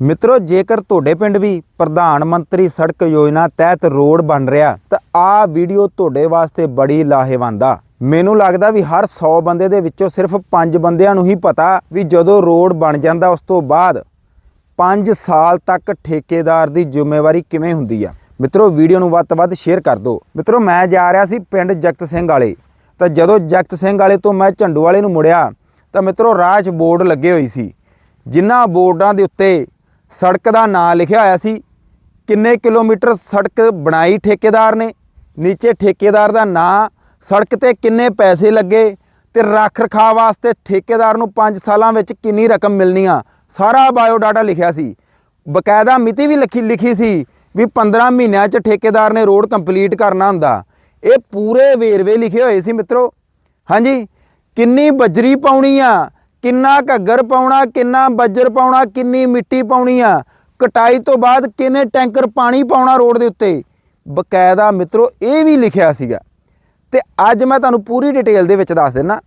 ਮਿੱਤਰੋ, ਜੇਕਰ ਤੁਹਾਡੇ ਪਿੰਡ ਵੀ ਪ੍ਰਧਾਨ ਮੰਤਰੀ ਸੜਕ ਯੋਜਨਾ ਤਹਿਤ ਰੋਡ ਬਣ ਰਿਹਾ, ਤਾਂ ਆਹ ਵੀਡੀਓ ਤੁਹਾਡੇ ਵਾਸਤੇ ਬੜੀ ਲਾਹੇਵੰਦ ਆ। ਮੈਨੂੰ ਲੱਗਦਾ ਵੀ ਹਰ 100 ਬੰਦੇ ਦੇ ਵਿੱਚੋਂ ਸਿਰਫ 5 ਬੰਦਿਆਂ ਨੂੰ ਹੀ ਪਤਾ ਵੀ ਜਦੋਂ ਰੋਡ ਬਣ ਜਾਂਦਾ, ਉਸ ਤੋਂ ਬਾਅਦ 5 ਸਾਲ ਤੱਕ ਠੇਕੇਦਾਰ ਦੀ ਜ਼ਿੰਮੇਵਾਰੀ ਕਿਵੇਂ ਹੁੰਦੀ ਆ। ਮਿੱਤਰੋ, ਵੀਡੀਓ ਨੂੰ ਵੱਧ ਤੋਂ ਵੱਧ ਸ਼ੇਅਰ ਕਰ ਦਿਓ। ਮਿੱਤਰੋ, ਮੈਂ ਜਾ ਰਿਹਾ ਸੀ ਪਿੰਡ ਜਗਤ ਸਿੰਘ ਵਾਲੇ। ਤਾਂ ਜਦੋਂ ਜਗਤ ਸਿੰਘ ਵਾਲੇ ਤੋਂ ਮੈਂ ਝੰਡੂ ਵਾਲੇ ਨੂੰ ਮੁੜਿਆ, ਤਾਂ ਮਿੱਤਰੋ ਰਾਹ ਬੋਰਡ ਲੱਗੇ ਹੋਈ ਸੀ। ਜਿਨ੍ਹਾਂ ਬੋਰਡਾਂ ਦੇ ਉੱਤੇ ਸੜਕ ਦਾ ਨਾਂ ਲਿਖਿਆ ਹੋਇਆ ਸੀ। ਕਿੰਨੇ ਕਿਲੋਮੀਟਰ ਸੜਕ ਬਣਾਈ ਠੇਕੇਦਾਰ ਨੇ? ਨੀਚੇ ਠੇਕੇਦਾਰ ਦਾ ਨਾਂ, ਸੜਕ ਤੇ ਕਿੰਨੇ ਪੈਸੇ ਲੱਗੇ ਤੇ ਰੱਖ ਰਖਾਅ ਵਾਸਤੇ ਠੇਕੇਦਾਰ ਨੂੰ 5 ਸਾਲਾਂ ਵਿੱਚ ਕਿੰਨੀ ਰਕਮ ਮਿਲਣੀ ਆ ਸਾਰਾ ਬਾਇਓ ਡਾਟਾ ਲਿਖਿਆ ਸੀ। ਬਕਾਇਦਾ ਮਿਤੀ ਵੀ ਲਿਖੀ ਲਿਖੀ ਸੀ ਵੀ 15 ਮਹੀਨਿਆਂ 'ਚ ਠੇਕੇਦਾਰ ਨੇ ਰੋਡ ਕੰਪਲੀਟ ਕਰਨਾ ਹੁੰਦਾ। ਇਹ ਪੂਰੇ ਵੇਰਵੇ ਲਿਖੇ ਹੋਏ ਸੀ ਮਿੱਤਰੋ। ਹਾਂਜੀ, ਕਿੰਨੀ ਬਜਰੀ ਪਾਉਣੀ ਆ? ਕਿੰਨਾ ਘੱਗਰ ਪਾਉਣਾ, ਕਿੰਨਾ ਬੱਜਰ ਪਾਉਣਾ, ਕਿੰਨੀ ਮਿੱਟੀ ਪਾਉਣੀ ਆ? ਕਟਾਈ ਤੋਂ ਬਾਅਦ ਕਿੰਨੇ ਟੈਂਕਰ ਪਾਣੀ ਪਾਉਣਾ ਰੋਡ ਦੇ ਉੱਤੇ? ਬਕਾਇਦਾ ਮਿੱਤਰੋ, ਇਹ ਵੀ ਲਿਖਿਆ ਸੀਗਾ। ਤੇ ਅੱਜ ਮੈਂ ਤੁਹਾਨੂੰ ਪੂਰੀ ਡਿਟੇਲ ਦੇ ਵਿੱਚ ਦੱਸ ਦਿੰਨਾ।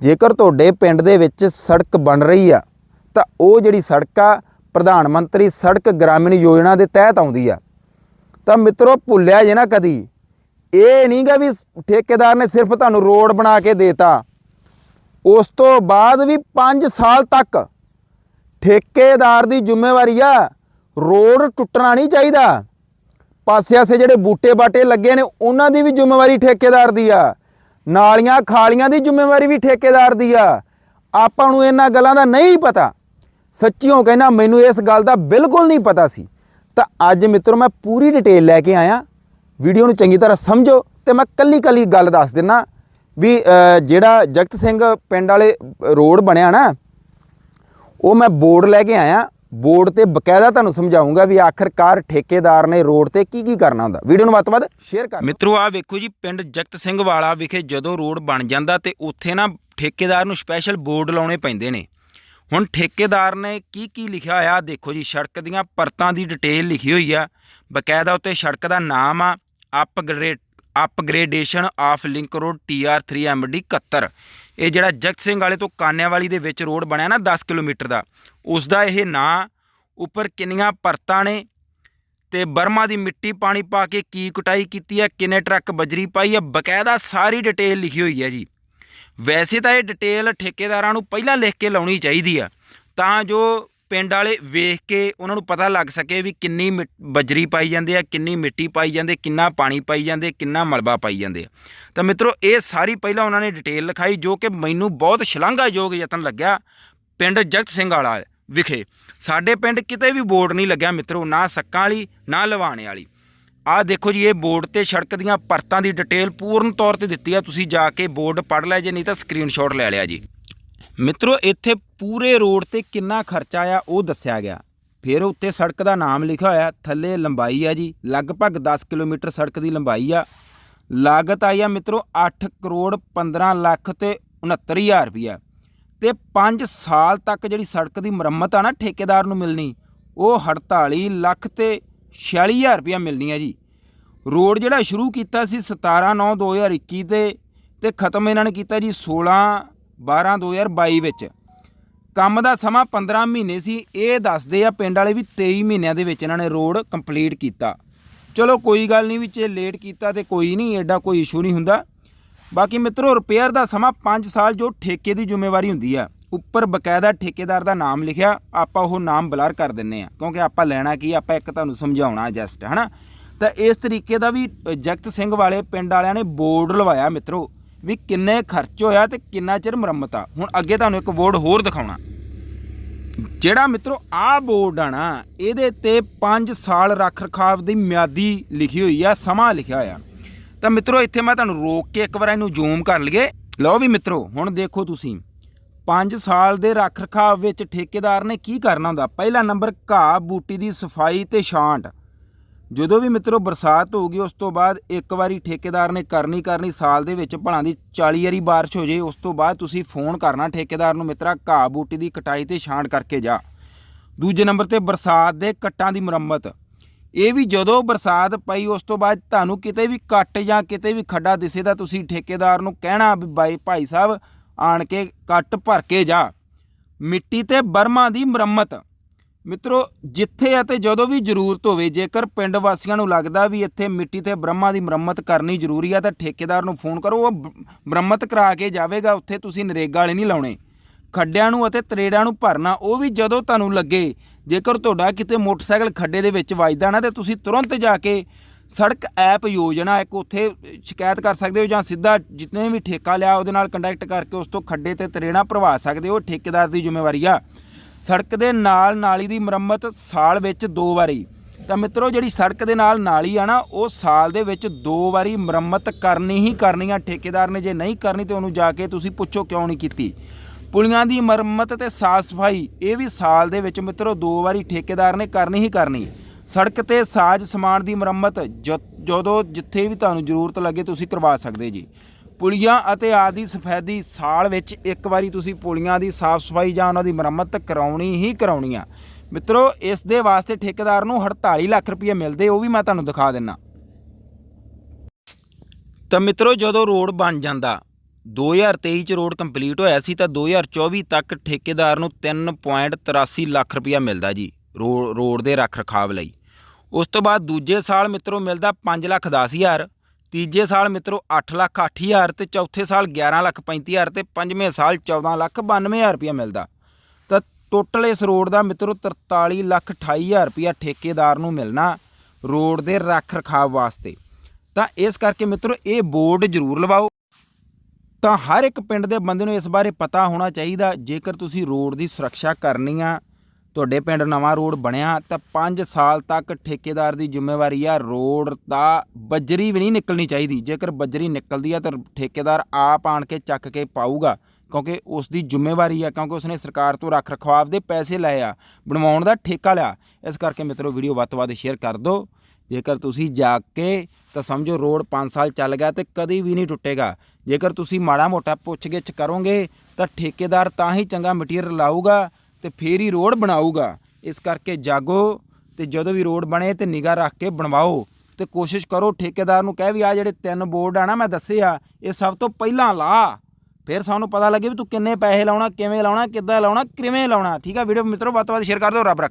ਜੇਕਰ ਤੁਹਾਡੇ ਪਿੰਡ ਦੇ ਵਿੱਚ ਸੜਕ ਬਣ ਰਹੀ ਆ, ਤਾਂ ਉਹ ਜਿਹੜੀ ਸੜਕ ਆ, ਪ੍ਰਧਾਨ ਮੰਤਰੀ ਸੜਕ ਗ੍ਰਾਮੀਣ ਯੋਜਨਾ ਦੇ ਤਹਿਤ ਆਉਂਦੀ ਆ। ਤਾਂ ਮਿੱਤਰੋ, ਭੁੱਲਿਆ ਜੇ ਨਾ ਕਦੀ। ਇਹ ਨਹੀਂਗਾ ਵੀ ਠੇਕੇਦਾਰ ਨੇ ਸਿਰਫ ਤੁਹਾਨੂੰ ਰੋਡ ਬਣਾ ਕੇ ਦੇਤਾ। ਉਸ ਤੋਂ ਬਾਅਦ ਵੀ 5 ਸਾਲ ਤੱਕ ਠੇਕੇਦਾਰ ਦੀ ਜ਼ਿੰਮੇਵਾਰੀ ਆ, ਰੋਡ ਟੁੱਟਣਾ ਨਹੀਂ ਚਾਹੀਦਾ। ਪਾਸੇ-ਆਸੇ ਜਿਹੜੇ ਬੂਟੇ ਬਾਟੇ ਲੱਗੇ ਨੇ, ਉਹਨਾਂ ਦੀ ਵੀ ਜ਼ਿੰਮੇਵਾਰੀ ਠੇਕੇਦਾਰ ਦੀ ਆ। ਨਾਲੀਆਂ ਖਾਲੀਆਂ ਦੀ ਜ਼ਿੰਮੇਵਾਰੀ ਵੀ ਠੇਕੇਦਾਰ ਦੀ ਆ। ਆਪਾਂ ਨੂੰ ਇਹਨਾਂ ਗੱਲਾਂ ਦਾ ਨਹੀਂ ਪਤਾ। ਸੱਚੀਓ ਕਹਿਣਾ ਮੈਨੂੰ ਇਸ ਗੱਲ ਦਾ ਬਿਲਕੁਲ ਨਹੀਂ ਪਤਾ ਸੀ। ਤਾਂ ਅੱਜ ਮਿੱਤਰੋ, ਮੈਂ ਪੂਰੀ ਡਿਟੇਲ ਲੈ ਕੇ ਆਇਆ। ਵੀਡੀਓ ਨੂੰ ਚੰਗੀ ਤਰ੍ਹਾਂ ਸਮਝੋ ਤੇ ਮੈਂ ਕੱਲੀ ਕੱਲੀ ਗੱਲ ਦੱਸ ਦਿੰਨਾ। ਵੀ ਜਿਹੜਾ ਜਗਤ ਸਿੰਘ ਪਿੰਡ ਵਾਲੇ ਰੋਡ ਬਣਿਆ ਨਾ, ਉਹ ਮੈਂ ਬੋਰਡ ਲੈ ਕੇ ਆਇਆ। ਬੋਰਡ ਤੇ ਬਕਾਇਦਾ ਤੁਹਾਨੂੰ ਸਮਝਾਉਂਗਾ ਵੀ ਆਖਰਕਾਰ ਠੇਕੇਦਾਰ ਨੇ ਰੋਡ ਤੇ ਕੀ ਕੀ ਕਰਨਾ ਹੁੰਦਾ। ਵੀਡੀਓ ਨੂੰ ਵੱਧ ਤੋਂ ਵੱਧ ਸ਼ੇਅਰ ਕਰ ਮਿੱਤਰੋ ਆ ਵੇਖੋ ਜੀ, ਪਿੰਡ ਜਗਤ ਸਿੰਘ ਵਾਲਾ ਵਿਖੇ ਜਦੋਂ ਰੋਡ ਬਣ ਜਾਂਦਾ ਤੇ ਉੱਥੇ ਨਾ ਠੇਕੇਦਾਰ ਨੂੰ ਸਪੈਸ਼ਲ ਬੋਰਡ ਲਾਉਣੇ ਪੈਂਦੇ ਨੇ। ਹੁਣ ਠੇਕੇਦਾਰ ਨੇ ਕੀ ਕੀ ਲਿਖਿਆ ਹੋਇਆ ਦੇਖੋ ਜੀ, ਸੜਕ ਦੀਆਂ ਪਰਤਾਂ ਦੀ ਡਿਟੇਲ ਲਿਖੀ ਹੋਈ ਆ। ਬਕਾਇਦਾ ਉੱਤੇ ਸੜਕ ਦਾ ਨਾਮ ਆ upgrade upgradation of link road TR3 MD 71 ਇਹ ਜਿਹੜਾ ਜਗਤ ਸਿੰਘ ਵਾਲੇ ਤੋਂ ਕਾਨਿਆਵਾਲੀ ਦੇ ਵਿੱਚ ਰੋਡ ਬਣਿਆ ਨਾ 10 ਕਿਲੋਮੀਟਰ ਦਾ ਉਸ ਦਾ ਇਹ ਨਾਂ ਉੱਪਰ ਕਿੰਨੀਆਂ ਪਰਤਾਂ ਨੇ ਤੇ ਬਰਮਾ ਦੀ ਮਿੱਟੀ ਪਾਣੀ ਪਾ ਕੇ ਕੀ ਕੁਟਾਈ ਕੀਤੀ ਹੈ, ਕਿੰਨੇ ਟਰੱਕ ਬਜਰੀ ਪਾਈ ਹੈ, ਬਕਾਇਦਾ ਸਾਰੀ ਡਿਟੇਲ ਲਿਖੀ ਹੋਈ ਹੈ ਜੀ। ਵੈਸੇ ਤਾਂ ਇਹ ਡਿਟੇਲ ਠੇਕੇਦਾਰਾਂ ਨੂੰ ਪਹਿਲਾਂ ਲਿਖ ਕੇ ਲਾਉਣੀ ਚਾਹੀਦੀ ਆ, ਤਾਂ ਜੋ ਪਿੰਡ ਵਾਲੇ ਵੇਖ ਕੇ ਉਹਨਾਂ ਨੂੰ ਪਤਾ ਲੱਗ ਸਕੇ ਵੀ ਕਿੰਨੀ ਮਿ- ਬਜਰੀ ਪਾਈ ਜਾਂਦੇ ਆ, ਕਿੰਨੀ ਮਿੱਟੀ ਪਾਈ ਜਾਂਦੇ, ਕਿੰਨਾ ਪਾਣੀ ਪਾਈ ਜਾਂਦੇ, ਕਿੰਨਾ ਮਲਬਾ ਪਾਈ ਜਾਂਦੇ ਆ। ਤਾਂ ਮਿੱਤਰੋ, ਇਹ ਸਾਰੀ ਪਹਿਲਾਂ ਉਹਨਾਂ ਨੇ ਡਿਟੇਲ ਲਿਖਾਈ, ਜੋ ਕਿ ਮੈਨੂੰ ਬਹੁਤ ਸ਼ਲਾਘਾਯੋਗ ਯਤਨ ਲੱਗਿਆ ਪਿੰਡ ਜਗਤ ਸਿੰਘ ਵਾਲਾ ਵਿਖੇ। ਸਾਡੇ ਪਿੰਡ ਕਿਤੇ ਵੀ ਬੋਰਡ ਨਹੀਂ ਲੱਗਿਆ ਮਿੱਤਰੋ, ਨਾ ਸੱਕਾਂ ਵਾਲੀ, ਨਾ ਲਵਾਣੇ ਵਾਲੀ। ਆਹ ਦੇਖੋ ਜੀ, ਇਹ ਬੋਰਡ ਤੇ ਸੜਕ ਦੀਆਂ ਪਰਤਾਂ ਦੀ ਡਿਟੇਲ ਪੂਰਨ ਤੌਰ ਤੇ ਦਿੱਤੀ ਆ, ਤੁਸੀਂ ਜਾ ਕੇ ਬੋਰਡ ਪੜ੍ਹ ਲਿਆ ਜੇ, ਨਹੀਂ ਤਾਂ ਸਕਰੀਨਸ਼ਾਟ ਲੈ ਲਿਆ ਜੀ। ਮਿੱਤਰੋ, ਇੱਥੇ ਪੂਰੇ ਰੋਡ ਤੇ ਕਿੰਨਾ ਖਰਚਾ ਆ, ਉਹ ਦੱਸਿਆ ਗਿਆ। ਫਿਰ ਉੱਤੇ ਸੜਕ ਦਾ ਨਾਮ ਲਿਖਿਆ ਹੋਇਆ, ਥੱਲੇ ਲੰਬਾਈ ਆ ਜੀ, ਲਗਭਗ 10 ਕਿਲੋਮੀਟਰ ਸੜਕ ਦੀ ਲੰਬਾਈ ਆ। ਲਾਗਤ ਆਈ ਆ ਮਿੱਤਰੋ 8 ਕਰੋੜ 15 ਲੱਖ ਤੇ 69000 ਰੁਪਈਆ। ਤੇ 5 ਸਾਲ ਤੱਕ ਜਿਹੜੀ ਸੜਕ ਦੀ ਮੁਰੰਮਤ ਆ ਨਾ, ਠੇਕੇਦਾਰ ਨੂੰ ਮਿਲਣੀ, ਉਹ 48 ਲੱਖ ਤੇ 46000 ਰੁਪਇਆ ਮਿਲਣੀ ਆ ਜੀ। ਰੋਡ ਜਿਹੜਾ ਸ਼ੁਰੂ ਕੀਤਾ ਸੀ 17 9 2021 ਤੇ ਤੇ ਖਤਮ ਇਹਨਾਂ ਨੇ ਕੀਤਾ ਜੀ 16 12 2022 ਵਿੱਚ। ਕੰਮ ਦਾ ਸਮਾਂ 15 ਮਹੀਨੇ ਸੀ। ਇਹ ਦੱਸਦੇ ਆ ਪਿੰਡ ਵਾਲੇ ਵੀ 23 ਮਹੀਨਿਆਂ ਦੇ ਵਿੱਚ ਇਹਨਾਂ ਨੇ ਰੋਡ ਕੰਪਲੀਟ ਕੀਤਾ। ਚਲੋ ਕੋਈ ਗੱਲ ਨਹੀਂ ਵਿੱਚ ਇਹ ਲੇਟ ਕੀਤਾ ਤੇ ਕੋਈ ਨਹੀਂ ਐਡਾ ਕੋਈ ਇਸ਼ੂ ਨਹੀਂ ਹੁੰਦਾ। ਬਾਕੀ ਮਿੱਤਰੋ ਰਿਪੇਅਰ ਦਾ ਸਮਾਂ 5 ਸਾਲ, ਜੋ ਠੇਕੇ ਦੀ ਜ਼ਿੰਮੇਵਾਰੀ ਹੁੰਦੀ ਆ। ਉੱਪਰ ਬਕਾਇਦਾ ਠੇਕੇਦਾਰ ਦਾ ਨਾਮ ਲਿਖਿਆ, ਆਪਾਂ ਉਹ ਨਾਮ ਬਲਰ ਕਰ ਦਿੰਨੇ ਆ। ਕਿਉਂਕਿ ਆਪਾਂ ਲੈਣਾ ਕੀ ਆਪਾਂ ਇੱਕ ਤੁਹਾਨੂੰ ਸਮਝਾਉਣਾ ਜਸਟ ਹਨਾ? ਤਾਂ ਇਸ ਤਰੀਕੇ ਦਾ ਵੀ ਜਗਤ ਸਿੰਘ ਵਾਲੇ ਪਿੰਡ ਵਾਲਿਆਂ ਨੇ ਬੋਰਡ ਲਵਾਇਆ ਮਿੱਤਰੋ। ਵੀ ਕਿੰਨੇ ਖਰਚ ਹੋਇਆ ਤੇ ਕਿੰਨਾ ਚਿਰ ਮੁਰੰਮਤ ਆ। ਹੁਣ ਅੱਗੇ ਤੁਹਾਨੂੰ ਇੱਕ ਬੋਰਡ ਹੋਰ ਦਿਖਾਉਣਾ। ਜਿਹੜਾ ਮਿੱਤਰੋ ਆਹ ਬੋਰਡ ਆ ਨਾ, ਇਹਦੇ ਤੇ 5 ਸਾਲ ਰੱਖ ਰਖਾਵ ਦੀ ਮਿਆਦੀ ਲਿਖੀ ਹੋਈ ਆ, ਸਮਾਂ ਲਿਖਿਆ ਹੋਇਆ। ਤਾਂ ਮਿੱਤਰੋ, ਇੱਥੇ ਮੈਂ ਤੁਹਾਨੂੰ ਰੋਕ ਕੇ ਇੱਕ ਵਾਰ ਇਹਨੂੰ ਜ਼ੂਮ ਕਰ ਲਈਏ। ਲਓ ਵੀ ਮਿੱਤਰੋ, ਹੁਣ ਦੇਖੋ ਤੁਸੀਂ। 5 ਸਾਲ ਦੇ ਰੱਖ ਰਖਾਵ ਵਿੱਚ ਠੇਕੇਦਾਰ ਨੇ ਕੀ ਕਰਨਾ ਹੁੰਦਾ? ਪਹਿਲਾ ਨੰਬਰ ਘਾਹ, ਬੂਟੀ ਦੀ ਸਫ਼ਾਈ ਤੇ ਛਾਂਟ। ਜਦੋਂ ਵੀ ਮਿੱਤਰੋ ਬਰਸਾਤ ਹੋਊਗੀ ਉਸ ਤੋਂ ਬਾਅਦ ਇੱਕ ਵਾਰੀ ਠੇਕੇਦਾਰ ਨੇ ਕਰਨੀ ਕਰਨੀ ਸਾਲ ਦੇ ਵਿੱਚ ਭਲਾਂ ਦੀ 40 ਵਾਰੀ ਬਾਰਿਸ਼ ਹੋ ਜੇ, ਉਸ ਤੋਂ ਬਾਅਦ ਤੁਸੀਂ ਫੋਨ ਕਰਨਾ ਠੇਕੇਦਾਰ ਨੂੰ, ਮਿੱਤਰਾ ਘਾਹ ਬੂਟੀ ਦੀ ਕਟਾਈ ਤੇ ਛਾਣ ਕਰਕੇ ਜਾ। ਦੂਜੇ ਨੰਬਰ ਤੇ ਬਰਸਾਤ ਦੇ ਕੱਟਾਂ ਦੀ ਮੁਰੰਮਤ। ਇਹ ਵੀ ਜਦੋਂ ਬਰਸਾਤ ਪਈ, ਉਸ ਤੋਂ ਬਾਅਦ ਤੁਹਾਨੂੰ ਕਿਤੇ ਵੀ ਕੱਟ ਜਾਂ ਕਿਤੇ ਵੀ ਖੱਡਾ ਦਿਸੇ ਤਾਂ ਤੁਸੀਂ ਠੇਕੇਦਾਰ ਨੂੰ ਕਹਿਣਾ ਵੀ ਬਾਈ, ਭਾਈ ਸਾਹਿਬ, ਆਣ ਕੇ ਕੱਟ ਭਰ ਕੇ ਜਾ। ਮਿੱਟੀ ਤੇ ਬਰਮਾ ਦੀ ਮੁਰੰਮਤ। ਮਿੱਤਰੋ, ਜਿੱਥੇ ਅਤੇ ਜਦੋਂ ਵੀ ਜ਼ਰੂਰਤ ਹੋਵੇ, ਜੇਕਰ ਪਿੰਡ ਵਾਸੀਆਂ ਨੂੰ ਲੱਗਦਾ ਵੀ ਇੱਥੇ ਮਿੱਟੀ ਤੇ ਬ੍ਰਹਮਾ ਦੀ ਮੁਰੰਮਤ ਕਰਨੀ ਜ਼ਰੂਰੀ ਆ, ਤਾਂ ਠੇਕੇਦਾਰ ਨੂੰ ਫੋਨ ਕਰੋ। ਉਹ ਮੁਰੰਮਤ ਕਰਾ ਕੇ ਜਾਵੇਗਾ, ਉੱਥੇ ਤੁਸੀਂ ਨਰੇਗਾ ਵਾਲੇ ਨਹੀਂ ਲਾਉਣੇ। ਖੱਡਿਆਂ ਨੂੰ ਅਤੇ ਤਰੇੜਾਂ ਨੂੰ ਭਰਨਾ, ਉਹ ਵੀ ਜਦੋਂ ਤੁਹਾਨੂੰ ਲੱਗੇ, ਜੇਕਰ ਤੁਹਾਡਾ ਕਿਤੇ ਮੋਟਰਸਾਈਕਲ ਖੱਡੇ ਦੇ ਵਿੱਚ ਵੱਜਦਾ ਨਾ, ਤੇ ਤੁਸੀਂ ਤੁਰੰਤ ਜਾ ਕੇ ਸੜਕ ਐਪ ਯੋਜਨਾ, ਇੱਕ ਉੱਥੇ ਸ਼ਿਕਾਇਤ ਕਰ ਸਕਦੇ ਹੋ, ਜਾਂ ਸਿੱਧਾ ਜਿਤਨੇ ਵੀ ਠੇਕਾ ਲਿਆ, ਉਹਦੇ ਨਾਲ ਕੰਟੈਕਟ ਕਰਕੇ ਉਸ ਤੋਂ ਖੱਡੇ ਤੇ ਤਰੇੜਾਂ ਭਰਵਾ ਸਕਦੇ ਹੋ ਠੇਕੇਦਾਰ ਦੀ ਜ਼ਿੰਮੇਵਾਰੀ ਆ। ਸੜਕ ਦੇ ਨਾਲ ਨਾਲੀ ਦੀ ਮੁਰੰਮਤ ਸਾਲ ਵਿੱਚ ਦੋ ਵਾਰੀ। ਤਾਂ ਮਿੱਤਰੋ, ਜਿਹੜੀ ਸੜਕ ਦੇ ਨਾਲ ਨਾਲੀ ਆ ਨਾ, ਉਹ ਸਾਲ ਦੇ ਵਿੱਚ ਦੋ ਵਾਰੀ ਮੁਰੰਮਤ ਕਰਨੀ ਹੀ ਕਰਨੀ ਆ। ਠੇਕੇਦਾਰ ਨੇ ਜੇ ਨਹੀਂ ਕਰਨੀ ਤੇ ਉਹਨੂੰ ਜਾ ਕੇ ਤੁਸੀਂ ਪੁੱਛੋ ਕਿਉਂ ਨਹੀਂ ਕੀਤੀ। ਪੁਲੀਆਂ ਦੀ ਮੁਰੰਮਤ ਤੇ ਸਾਫ਼ ਸਫ਼ਾਈ, ਇਹ ਵੀ ਸਾਲ ਦੇ ਵਿੱਚ ਮਿੱਤਰੋ, ਦੋ ਵਾਰੀ ਠੇਕੇਦਾਰ ਨੇ ਕਰਨੀ ਹੀ ਕਰਨੀ। ਸੜਕ ਤੇ ਸਾਜ਼ ਸਮਾਨ ਦੀ ਮੁਰੰਮਤ ਜ- ਜਦੋਂ ਜਿੱਥੇ ਵੀ ਤੁਹਾਨੂੰ ਜ਼ਰੂਰਤ ਲੱਗੇ, ਤੁਸੀਂ ਕਰਵਾ ਸਕਦੇ ਜੀ। ਪੁਲੀਆਂ ਅਤੇ ਆਦੀ ਸਫੈਦੀ ਸਾਲ ਵਿੱਚ ਇੱਕ ਵਾਰੀ ਤੁਸੀਂ ਪੁਲੀਆਂ ਦੀ ਸਾਫ਼ ਸਫ਼ਾਈ ਜਾਂ ਉਹਨਾਂ ਦੀ ਮੁਰੰਮਤ ਕਰਾਉਣੀ ਹੀ ਕਰਾਉਣੀ ਆ। ਮਿੱਤਰੋ, ਇਸ ਦੇ ਵਾਸਤੇ ਠੇਕੇਦਾਰ ਨੂੰ 48 ਲੱਖ ਰੁਪਏ ਮਿਲਦੇ, ਉਹ ਵੀ ਮੈਂ ਤੁਹਾਨੂੰ ਦਿਖਾ ਦਿੰਨਾ। ਤਾਂ ਮਿੱਤਰੋ, ਜਦੋਂ ਰੋਡ ਬਣ ਜਾਂਦਾ 2023 ਚ ਰੋਡ ਕੰਪਲੀਟ ਹੋਇਆ ਸੀ, ਤਾਂ 2024 ਤੱਕ ਠੇਕੇਦਾਰ ਨੂੰ 3.83 ਲੱਖ ਰੁਪਇਆ ਮਿਲਦਾ ਜੀ, ਰੋ- ਰੋਡ ਦੇ ਰੱਖ ਰਖਾਵ ਲਈ। ਉਸ ਤੋਂ ਬਾਅਦ ਦੂਜੇ ਸਾਲ ਮਿੱਤਰੋ ਮਿਲਦਾ 5 ਲੱਖ 10 ਹਜ਼ਾਰ। ਤੀਜੇ ਸਾਲ ਮਿੱਤਰੋ 8 ਲੱਖ 8 ਹਜ਼ਾਰ ਤੇ ਚੌਥੇ ਸਾਲ 11 ਲੱਖ 35 ਹਜ਼ਾਰ ਤੇ ਪੰਜਵੇਂ ਸਾਲ 14 ਲੱਖ 92 ਹਜ਼ਾਰ ਰੁਪਇਆ ਮਿਲਦਾ। ਤਾਂ ਟੋਟਲ ਇਸ ਰੋਡ ਦਾ ਮਿੱਤਰੋ 43 ਲੱਖ 28 ਹਜ਼ਾਰ ਰੁਪਇਆ ਠੇਕੇਦਾਰ ਨੂੰ ਮਿਲਣਾ ਰੋਡ ਦੇ ਰੱਖ ਰਖਾਵ ਵਾਸਤੇ। ਤਾਂ ਇਸ ਕਰਕੇ ਮਿੱਤਰੋ ਇਹ ਬੋਰਡ ਜ਼ਰੂਰ ਲਵਾਓ। ਤਾਂ ਹਰ ਇੱਕ ਪਿੰਡ ਦੇ ਬੰਦੇ ਨੂੰ ਇਸ ਬਾਰੇ ਪਤਾ ਹੋਣਾ ਚਾਹੀਦਾ। ਜੇਕਰ ਤੁਸੀਂ ਰੋਡ ਦੀ ਸੁਰੱਖਿਆ ਕਰਨੀ ਆ ਤੁਹਾਡੇ ਪਿੰਡ ਨਵਾਂ ਰੋਡ ਬਣਿਆ ਤਾਂ 5 ਸਾਲ ਤੱਕ ਠੇਕੇਦਾਰ ਦੀ ਜ਼ਿੰਮੇਵਾਰੀ ਆ। ਰੋਡ ਦਾ ਬੱਜਰੀ ਵੀ ਨਹੀਂ ਨਿਕਲਣੀ ਚਾਹੀਦੀ। ਜੇਕਰ ਬਜਰੀ ਨਿਕਲਦੀ ਆ ਤਾਂ ਠੇਕੇਦਾਰ ਆਪ ਆਣ ਕੇ ਚੱਕ ਕੇ ਪਾਊਗਾ, ਕਿਉਂਕਿ ਉਸ ਦੀ ਜ਼ਿੰਮੇਵਾਰੀ ਆ, ਕਿਉਂਕਿ ਉਸਨੇ ਸਰਕਾਰ ਤੋਂ ਰੱਖ ਰਖਵਾਵ ਦੇ ਪੈਸੇ ਲਏ ਆ, ਬਣਵਾਉਣ ਦਾ ਠੇਕਾ ਲਿਆ। ਇਸ ਕਰਕੇ ਮਿੱਤਰੋ, ਵੀਡੀਓ ਵੱਧ ਤੋਂ ਵੱਧ ਸ਼ੇਅਰ ਕਰ ਦਿਓ। ਜੇਕਰ ਤੁਸੀਂ ਜਾ ਕੇ ਤਾਂ ਸਮਝੋ ਰੋਡ 5 ਸਾਲ ਚੱਲ ਗਿਆ ਤੇ ਕਦੀ ਵੀ ਨਹੀਂ ਟੁੱਟੇਗਾ। ਜੇਕਰ ਤੁਸੀਂ ਮਾੜਾ ਮੋਟਾ ਪੁੱਛਗਿੱਛ ਕਰੋਗੇ ਤਾਂ ਠੇਕੇਦਾਰ ਤਾਂ ਹੀ ਚੰਗਾ ਮਟੀਰੀਅਲ ਲਾਊਗਾ। ਤੇ ਫੇਰ ਹੀ ਰੋਡ ਬਣਾਊਗਾ। ਇਸ ਕਰਕੇ ਜਾਗੋ ਤੇ ਜਦੋਂ ਵੀ ਰੋਡ ਬਣੇ ਤੇ ਨਿਗਾਹ ਰੱਖ ਕੇ ਬਣਵਾਓ ਤੇ ਕੋਸ਼ਿਸ਼ ਕਰੋ ਠੇਕੇਦਾਰ ਨੂੰ ਕਹਿ ਵੀ ਆ ਜਿਹੜੇ ਤਿੰਨ ਬੋਰਡ ਆ ਨਾ ਮੈਂ ਦੱਸੇ ਆ ਇਹ ਸਭ ਤੋਂ ਪਹਿਲਾਂ ਲਾ। ਫਿਰ ਸਾਨੂੰ ਪਤਾ ਲੱਗੇ ਵੀ ਤੂੰ ਕਿੰਨੇ ਪੈਸੇ ਲਾਉਣਾ, ਕਿਵੇਂ ਲਾਉਣਾ, ਕਿੱਦਾਂ ਲਾਉਣਾ, ਕਿਵੇਂ ਲਾਉਣਾ। ਠੀਕ ਆ, ਵੀਡੀਓ ਮਿੱਤਰੋ ਵੱਧ ਤੋਂ ਵੱਧ ਸ਼ੇਅਰ ਕਰ ਦਿਓ, ਰੱਬ ਰੱਖ।